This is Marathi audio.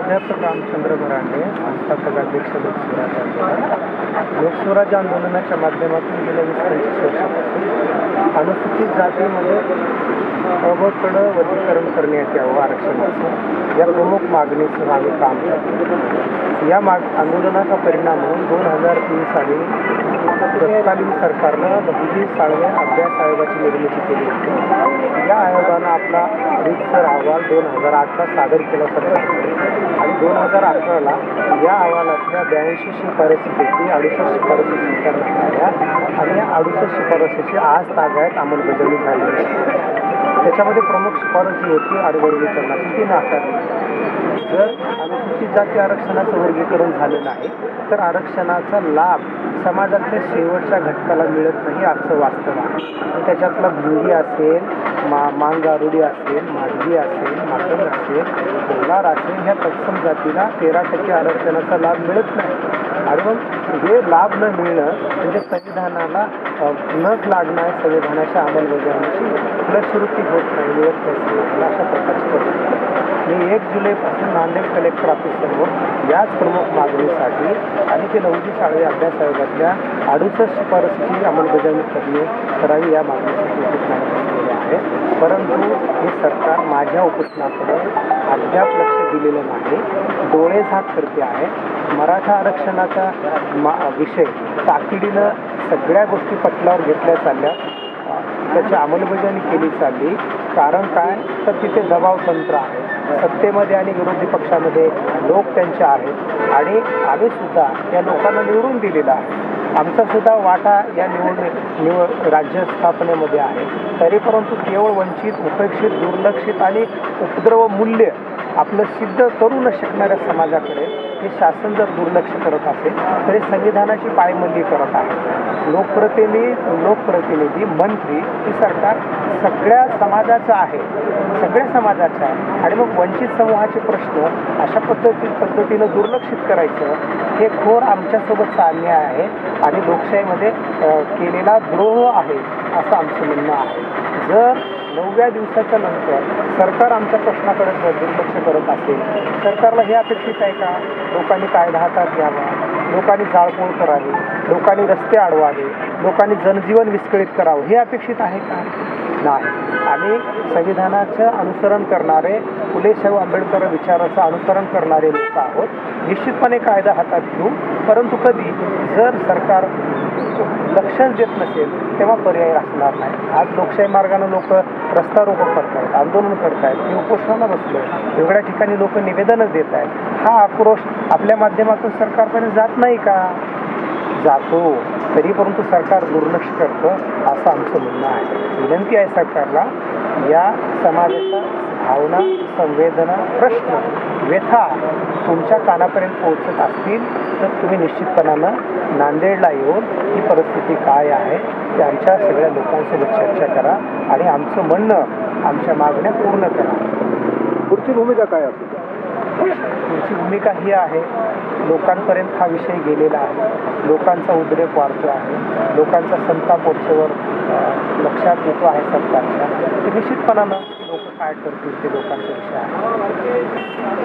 प्राध्यापक रामचंद्र भरांडे संस्थापक अध्यक्ष लोकस्वराज आंदोलन लोकस्वराज आंदोलनाच्या माध्यमातून गेल्या वीस पंचवीस वर्षापासून अनुसूचित जातीमध्ये अबकडं वर्गीकरण करण्यात यावं आरक्षणाचं या प्रमुख मागणीसह आम्ही काम करतो. या माग आंदोलनाचा परिणाम म्हणून दोन हजार तीन साली तत्कालीन सरकारनं बहुजी साळवे अभ्यास आयोगाची निर्मिती केली होती. या आयोगानं आपला रीतसर अहवाल दोन हजार आठला सादर केला सरकारकडे दोन हजार अठराला या अहवालातल्या ब्याऐंशी शिफारसीपैकी अडुसष्ट शिफारसी स्वीकारण्यात आल्या आणि या अडुसष्ट शिफारसीची आज तागायत अंमलबजावणी झाली त्याच्यामध्ये प्रमुख शिफारस जी होती आडवर्गीकरणाची ती नाकारली. जर अनुसूचित जाती आरक्षणाचं वर्गीकरण झालं नाही तर आरक्षणाचा लाभ समाजातल्या शेवटच्या घटकाला मिळत नाही असं वास्तव आहे. त्याच्यातला भिंगी असेल मा मांगारुडी असेल मांडवी असेल माकड असेल कोलार असेल ह्या तत्सम जातीला तेरा टक्के आरक्षणाचा लाभ मिळत नाही. आणि मग हे लाभ न मिळणं म्हणजे संविधानाला अ, लागणार संविधानाच्या अंमलबजावणीची लक्षवृत्ती होत नाही मिळत नाही अशा प्रकारची परिस्थिती. मी एक जुलैपासून नांदेड कलेक्टर ऑफिससमोर याच प्रमुख मागणीसाठी आणि ते नवजी शाळे अभ्यास आयोगातल्या अडुसष्ट शिफारसीची अंमलबजावणी करणे करावी या मागणीसाठी उपोषणाला बसलेले आहे. परंतु हे सरकार माझ्या उपोषणाकडे अद्याप लक्ष दिलेलं नाही. डोळे झाक करते आहे. मराठा आरक्षणाचा मा विषय ताकिडीनं सगळ्या गोष्टी पटलावर घेतल्या चालल्या. त्याची अंमलबजावणी केली चालली. कारण काय? तर तिथे दबाव तंत्र आहे. सत्तेमध्ये आणि विरोधी पक्षामध्ये लोक त्यांचे आहेत. आणि आम्ही सुद्धा या लोकांना निवडून दिलेला आहे. आमचा सुद्धा वाटा या निवडणूक निवड राज्य स्थापनेमध्ये आहे. तरी परंतु केवळ वंचित उपेक्षित दुर्लक्षित आणि उपद्रव मूल्य आपलं सिद्ध करू न शकणाऱ्या समाजाकडे हे शासन जर दुर्लक्ष करत असेल तरी संविधानाची पायमल्ली करत आहे. लोकप्रतिनिधी लोकप्रतिनिधी मंत्री ही सरकार सगळ्या समाजाचं आहे. सगळ्या समाजाचं आहे. आणि मग वंचित समूहाचे प्रश्न अशा पद्धती पद्धतीनं दुर्लक्षित करायचं हे खोर आमच्यासोबतचा अन्याय आहे. आणि लोकशाहीमध्ये केलेला द्रोह आहे असं आमचं म्हणणं आहे. जर नवव्या दिवसाच्या नंतर सरकार आमच्या प्रश्नाकडे दुर्लक्ष करत असेल सरकारला हे अपेक्षित आहे का? लोकांनी कायदा हातात घ्यावा लोकांनी जाळपोळ करावी लोकांनी रस्ते अडवावे लोकांनी जनजीवन विस्कळीत करावं हे अपेक्षित आहे का? नाही. आणि संविधानाचं अनुसरण करणारे फुले साहेब आंबेडकर विचाराचं अनुसरण करणारे लोक आहोत निश्चितपणे कायदा हातात घेऊ परंतु कधी जर सरकार लक्षच देत नसेल तेव्हा पर्याय असणार नाही. आज लोकशाही मार्गाने लोक रस्ता रोको करतायत आंदोलन करतायत मी उपोषणाला बसलो वेगळ्या ठिकाणी लोक निवेदनच देत आहेत हा आक्रोश आपल्या माध्यमातून सरकारपर्यंत जात नाही का? जातो तरी परंतु सरकार दुर्लक्ष करतं असं आमचं म्हणणं आहे. विनंती आहे सरकारला या समाजाच्या भावना संवेदना प्रश्न व्यथा तुमच्या कानापर्यंत पोहोचत असतील तर तुम्ही निश्चितपणानं नांदेडला येऊन ही परिस्थिती काय आहे ते आमच्या सगळ्या लोकांसोबत चर्चा करा आणि आमचं म्हणणं आमच्या मागण्या पूर्ण करा. पुढची भूमिका काय असेल तुमची भूमिका ही आहे लोकांपर्यंत हा विषय गेलेला आहे लोकांचा उद्रेक वाढतो आहे लोकांचा संताप वरचेवर अ, लक्षात येतो आहे सरकारच्या ते निश्चितपणानं लोक काय करतील ते लोकांचा विषय आहे.